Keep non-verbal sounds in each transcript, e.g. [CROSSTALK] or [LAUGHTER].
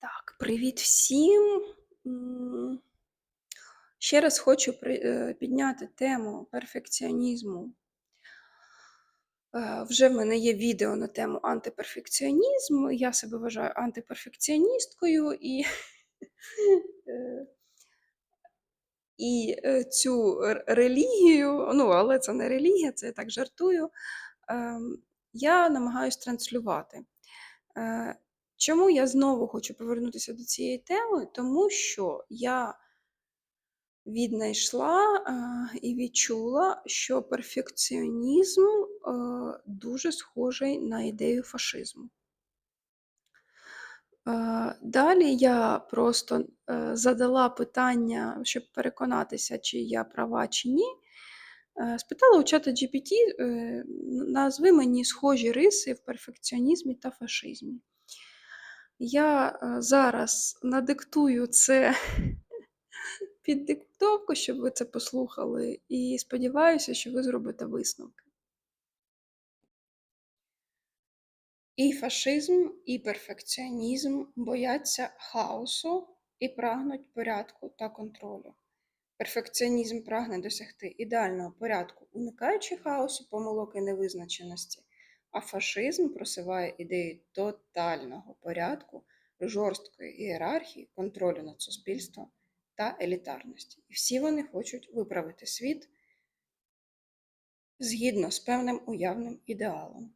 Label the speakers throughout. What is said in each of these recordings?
Speaker 1: Так, привіт всім. Ще раз хочу е, підняти тему перфекціонізму. Е, Вже в мене є відео на тему антиперфекціонізм. Я себе вважаю антиперфекціоністкою і, [LAUGHS] е, і цю релігію, ну, але це не релігія, це я так жартую. ем, Я намагаюся транслювати. Чому я знову хочу повернутися до цієї теми? Тому що я віднайшла е, і відчула, що перфекціонізм е, дуже схожий на ідею фашизму. Е, Далі я просто задала питання, щоб переконатися, чи я права, чи ні. Спитала у чата GPT, назви мені схожі риси в перфекціонізмі та фашизмі. Я е, зараз надиктую це [LAUGHS] під диктовку, щоб ви це послухали, і сподіваюся, що ви зробите висновки. І фашизм, і перфекціонізм бояться хаосу і прагнуть порядку та контролю. Перфекціонізм прагне досягти ідеального порядку, уникаючи хаосу, помилок і невизначеності, а фашизм просиває ідею тотального порядку, жорсткої ієрархії, контролю над суспільством та елітарності. І всі вони хочуть виправити світ згідно з певним уявним ідеалом.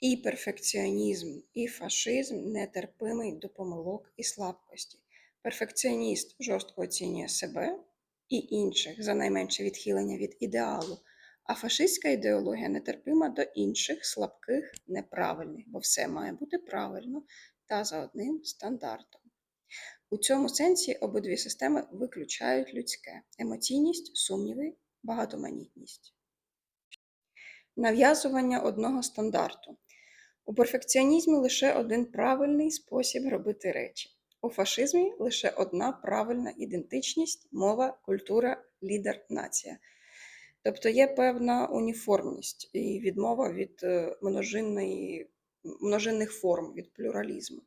Speaker 1: І перфекціонізм, і фашизм нетерпимий до помилок і слабкості. Перфекціоніст жорстко оцінює себе і інших за найменше відхилення від ідеалу, а фашистська ідеологія нетерпима до інших слабких, неправильних, бо все має бути правильно та за одним стандартом. У цьому сенсі обидві системи виключають людське емоційність, сумніви, багатоманітність. Нав'язування одного стандарту. У перфекціонізмі лише один правильний спосіб робити речі. У фашизмі лише одна правильна ідентичність, мова, культура, лідер, нація. Тобто є певна уніформність і відмова від е, множинної, множинних форм, від плюралізму.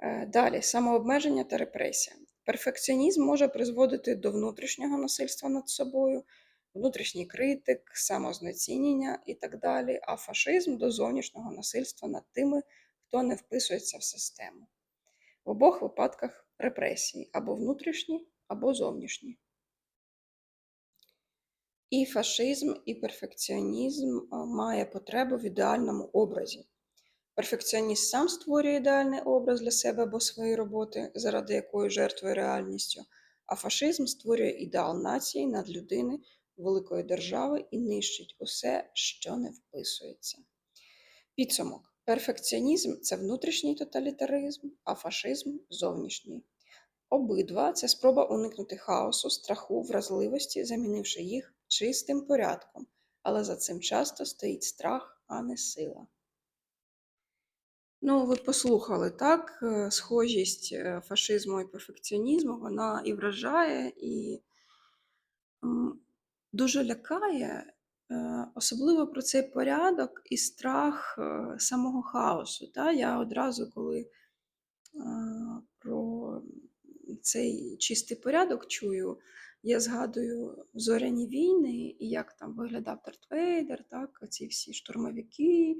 Speaker 1: Е, Далі самообмеження та репресія. Перфекціонізм може призводити до внутрішнього насильства над собою, внутрішній критик, самознецінення і так далі, а фашизм до зовнішнього насильства над тими, хто не вписується в систему. В обох випадках репресії або внутрішні, або зовнішні. І фашизм, і перфекціонізм має потребу в ідеальному образі. Перфекціоніст сам створює ідеальний образ для себе або своєї роботи, заради якої жертвує реальністю, а фашизм створює ідеал нації над людини, великої держави і нищить усе, що не вписується. Підсумок. Перфекціонізм це внутрішній тоталітаризм, а фашизм зовнішній. Обидва це спроба уникнути хаосу, страху, вразливості, замінивши їх чистим порядком, але за цим часто стоїть страх, а не сила. Ну, ви послухали, так? Е, Схожість е, фашизму і перфекціонізму, вона і вражає, і дуже лякає, е, особливо про цей порядок і страх самого хаосу. Та? Я одразу, коли про цей чистий порядок чую, я згадую зоряні війни і як там виглядав Дарт Вейдер, так? ці всі штурмовики.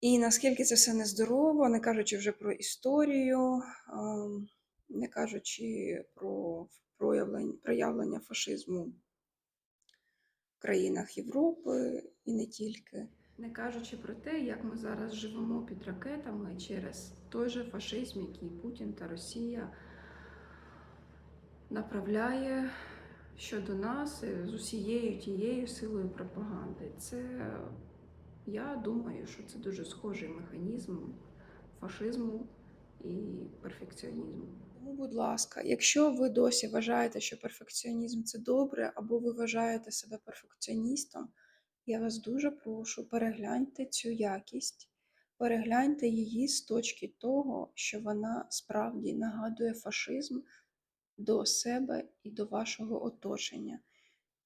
Speaker 1: І наскільки це все нездорово, не кажучи вже про історію, ем, не кажучи про проявлення, проявлення фашизму в країнах Європи і не тільки. Не кажучи про те, як ми зараз живемо під ракетами через той же фашизм, який Путін та Росія направляє щодо нас е, з усією тією силою пропаганди. Це я думаю, що це дуже схожий механізм фашизму і перфекціонізму. Тому, будь ласка, якщо ви досі вважаєте, що перфекціонізм це добре, або ви вважаєте себе перфекціоністом, я вас дуже прошу, перегляньте цю якість, перегляньте її з точки того, що вона справді нагадує фашизм до себе і до вашого оточення.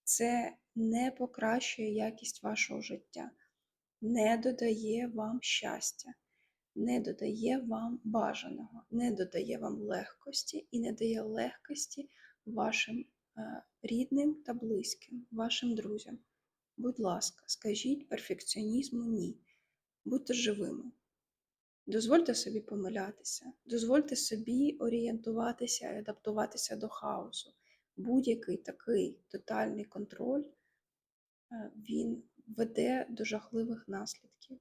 Speaker 1: Це не покращує якість вашого життя не додає вам щастя. не додає вам бажаного, не додає вам легкості і не дає легкості вашим е, рідним та близьким, вашим друзям. Будь ласка, скажіть перфекціонізму ні. Будьте живими. Дозвольте собі помилятися, дозвольте собі орієнтуватися і адаптуватися до хаосу. Будь-який такий тотальний контроль е, він веде до жахливих наслідків,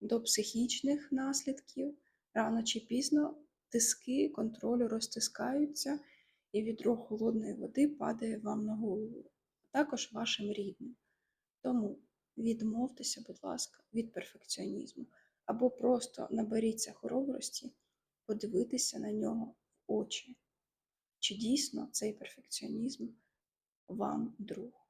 Speaker 1: до психічних наслідків. Рано чи пізно тиски контролю розтискаються, і відро холодної води падає вам на голову, а також вашим рідним. Тому відмовтеся, будь ласка, від перфекціонізму або просто наберіться хоробрості подивитися на нього в очі. Чи дійсно цей перфекціонізм вам друг?